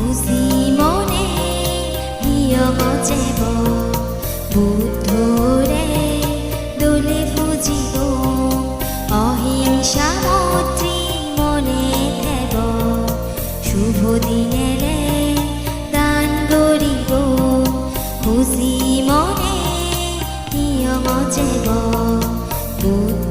বুঝি মনে কিয় বচেব বুদ্ধরে দোলে বুঝিব, অহিংসা মনে থেব শুভ দিনেলে দান করিব, খুশি মনে হিয় বচেব বুদ্ধ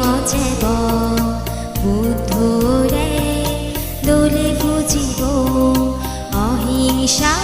নিয়ম বুদ্ধরে দোলে বুঝিব অহিংসা